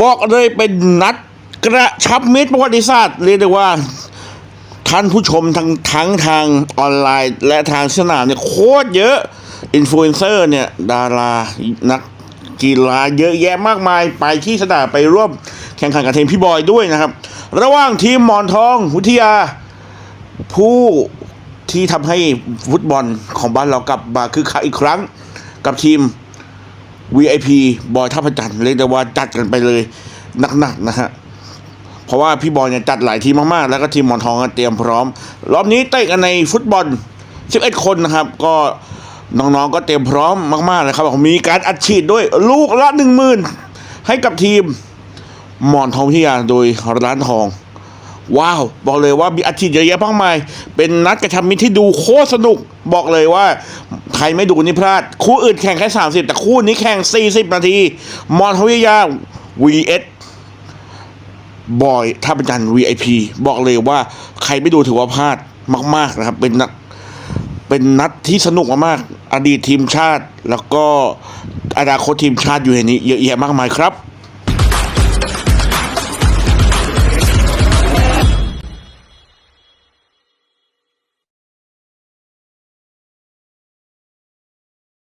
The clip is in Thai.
บอกเลยเป็นนัดกระชับมิตรประวัติศาสตร์เรียกได้ว่าท่านผู้ชมทั้งทั้งทางออนไลน์และทางสนามเนี่ยโคตรเยอะอินฟลูเอนเซอร์เนี่ย ดารานักกีฬาเยอะแยะมากมายไปที่สนามไปร่วมแข่งขันกับทีมพี่บอยด้วยนะครับ ระหว่างทีมหมอนทองวิทยา ผู้ที่ทำให้ฟุตบอลของบ้านเรากลับมาคือคักอีกครั้งกับทีม VIP บอยท่าพระจันทร์เรียกได้ว่าจัดกันไปเลยหนักๆนะฮะเพราะว่าพี่บอยเนี่ยจัดหลายทีมมากๆ แล้วก็ทีมหมอนทองก็เตรียมพร้อม รอบนี้เตะกันในฟุตบอล 11 คนนะครับ ก็น้องๆก็เตรียมพร้อมมากๆเลยครับมีการอัดฉีดด้วยลูกละหนึ่งหมื่นให้กับทีมหมอนทองพิทยาโดยร้านทอง ว้าว บอกเลยว่ามีอาชีพเยอะแยะมากมาย เป็นนัดกระชับมิตรที่ดูโคตรสนุก บอกเลยว่า รไม่ดูนี่พลาด คู่อื่นแข่งแค่ 30 แต่คู่นี้แข่ง 40 นาที มอนทวิยา vs บอยท่าประจัน VIP บอกเลยว่าใครไม่ดูถือว่าพลาดมาก ๆ นะครับ เป็นนักเป็นนัดที่สนุกมากๆอดีตทีมชาติ แล้วก็อนาคตทีมชาติอยู่ในนี้เยอะแยะมากมายครับ